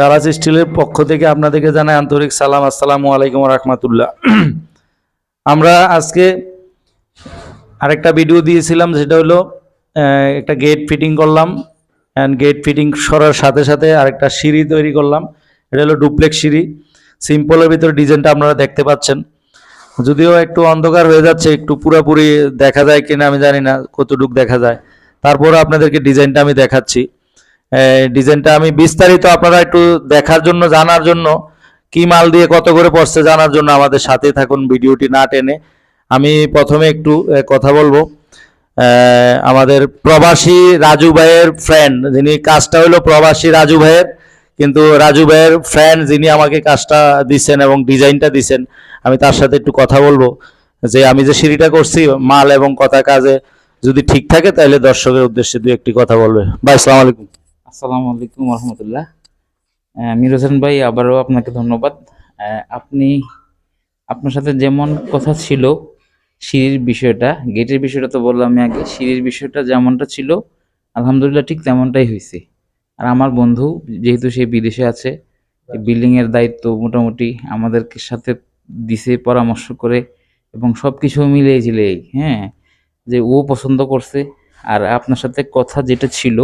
Dallas স্টিলের পক্ষ থেকে আপনাদেরকে জানাই আন্তরিক সালাম, আসসালামু আলাইকুম রহমতুল্লাহ। আমরা আজকে আরেকটা ভিডিও দিয়েছিলাম সেটা হলো একটা গেট ফিটিং করলাম অ্যান্ড গেট ফিটিং করার সাথে সাথে আরেকটা সিঁড়ি তৈরি করলাম, এটা হলো ডুপ্লেক্স সিঁড়ি। সিম্পলের ভিতরে ডিজাইনটা আপনারা দেখতে পাচ্ছেন। যদিও একটু অন্ধকার হয়ে যাচ্ছে, একটু পুরোপুরি দেখা যায় কিনা আমি জানি না, কতটুক দেখা যায়। তারপরে আপনাদেরকে ডিজাইনটা আমি দেখাচ্ছি। ডিজাইনটা আমি বিস্তারিত আপনারা একটু দেখার জন্য, জানার জন্য, কি মাল দিয়ে কত করে পড়ছে জানার জন্য আমাদের সাথে থাকুন ভিডিওটি না টেনে। আমি প্রথমে একটু কথা বলব। আমাদের প্রবাসী রাজু ভাইয়ের ফ্রেন্ড যিনি কাজটা হলো প্রবাসী রাজু ভাইয়ের, কিন্তু রাজু ভাইয়ের ফ্রেন্ড যিনি আমাকে কাজটা দিচ্ছেন এবং ডিজাইনটা দিচ্ছেন আমি তার সাথে একটু কথা বলব। যে আমি যে সিঁড়িটা করছি, মাল এবং কথা কাজে যদি ঠিক থাকে, তাহলে দর্শকের উদ্দেশ্যে দু একটি কথা বলবে। ভাই, আসসালামু আলাইকুম। আসসালামু আলাইকুম রহমতুল্লাহ মির হোসেন ভাই, আবারও আপনাকে ধন্যবাদ। আপনি, আপনার সাথে যেমন কথা ছিল সিঁড়ির বিষয়টা, গেটের বিষয়টা তো বললাম আমি আগে, সিঁড়ির বিষয়টা যেমনটা ছিল, আলহামদুলিল্লাহ ঠিক তেমনটাই হয়েছে। আর আমার বন্ধু, যেহেতু সে বিদেশে আছে বিল্ডিংয়ের দায়িত্ব মোটামুটি আমাদেরকে সাথে দিছে, পরামর্শ করে, এবং সব কিছু মিলিয়ে ঝিলেই হ্যাঁ যে ও পছন্দ করছে, আর আপনার সাথে কথা যেটা ছিল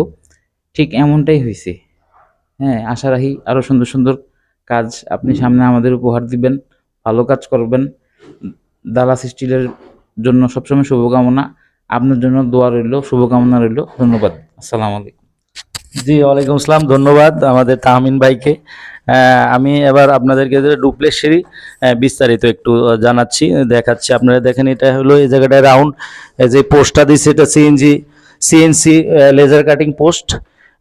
ঠিক এমনটাই হয়েছে হ্যাঁ আশা রাখি আরও সুন্দর সুন্দর কাজ আপনি সামনে আমাদের উপহার দিবেন ভালো কাজ করবেন। দালাস স্টিলের জন্য সবসময় শুভকামনা। আপনার জন্য দোয়া রইল শুভকামনা রইল। ধন্যবাদ। আসসালামু আলাইকুম। জি ওয়ালাইকুম আসসালাম ধন্যবাদ আমাদের তাহমিন ভাইকে। আমি এবার আপনাদেরকে সিঁড়ি বিস্তারিত একটু জানাচ্ছি দেখাচ্ছি। আপনারা দেখেন এটা হলো এই জায়গাটায় রাউন্ড যে পোস্টটা দিচ্ছে এটা CNG CNC laser cutting post.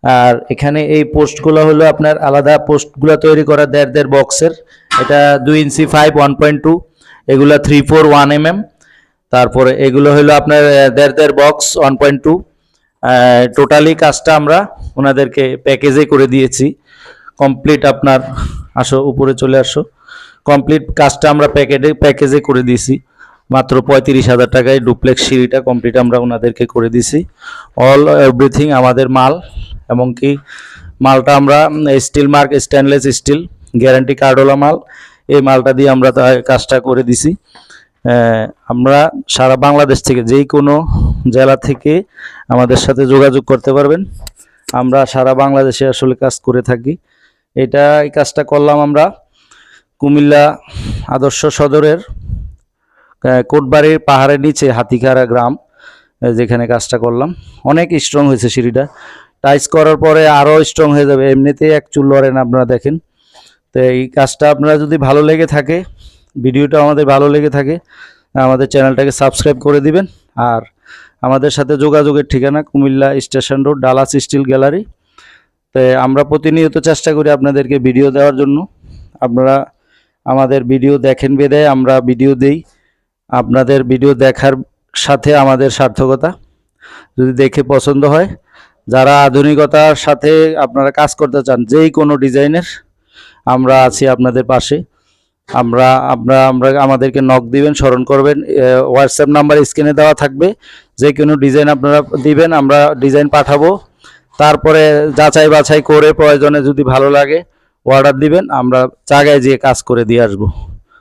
আর এখানে এই পোস্টগুলো হলো আপনার আলাদা পোস্টগুলো তৈরি করা দেড় দেড় বক্সের। এটা দুই inch five one point two এগুলো three four one M M তারপরে এগুলো হলো আপনার দেড় দেড় box one point two totally কাজটা আমরা ওনাদেরকে প্যাকেজে করে দিয়েছি। কমপ্লিট আপনার, আসো, উপরে চলে আসো। কমপ্লিট কাজটা আমরা প্যাকেটে প্যাকেজে করে দিয়েছি। মাত্র পঁয়ত্রিশ হাজার টাকায় ডুপ্লেক্স সিঁড়িটা কমপ্লিট আমরা ওনাদেরকে করে দিছি অল এভরিথিং আমাদের মাল। এমনকি মালটা আমরা steel mark stainless steel guarantee কার্ডওয়ালা মাল। এই মালটা দিয়ে আমরা কাজটা করে দিছি। আমরা সারা বাংলাদেশ থেকে যেই কোনো জেলা থেকে আমাদের সাথে যোগাযোগ করতে পারবেন। আমরা সারা বাংলাদেশে আসলে কাজ করে থাকি। এটা, এই কাজটা করলাম আমরা কুমিল্লা আদর্শ সদরের কোটবাড়ির পাহাড়ের নিচে হাতিখারা গ্রাম যেখানে কাজটা করলাম। অনেক স্ট্রং হয়েছে সিঁড়িটা। টাইস করার পরে আরও স্ট্রং হয়ে যাবে। এমনিতেই এক চুল লড়েন আপনারা দেখেন। তো এই কাজটা আপনারা যদি ভালো লেগে থাকে, ভিডিওটা আমাদের ভালো লেগে থাকে, আমাদের চ্যানেলটাকে সাবস্ক্রাইব করে দিবেন। আর আমাদের সাথে যোগাযোগের ঠিকানা Comilla station road Dallas steel gallery তো আমরা প্রতিনিয়ত চেষ্টা করি আপনাদেরকে ভিডিও দেওয়ার জন্য। আপনারা আমাদের ভিডিও দেখেন বেদে, আমরা ভিডিও দেই। আপনাদের ভিডিও দেখার সাথে আমাদের সার্থকতা। যদি দেখে পছন্দ হয় যারা আধুনিকতার সাথে আপনারা কাজ করতে চান, যেই কোনো ডিজাইনের, আমরা আছি আপনাদের পাশে। আমরা আমরা আমরা আমাদেরকে নক দিবেন, স্মরণ করবেন। হোয়াটসঅ্যাপ নাম্বার স্ক্রিনে দেওয়া থাকবে। যে কোনো ডিজাইন আপনারা দিবেন, আমরা ডিজাইন পাঠাবো। তারপরে যাচাই বাছাই করে প্রয়োজনে যদি ভালো লাগে অর্ডার দিবেন, আমরা জায়গায় যেয়ে কাজ করে দিয়ে আসব।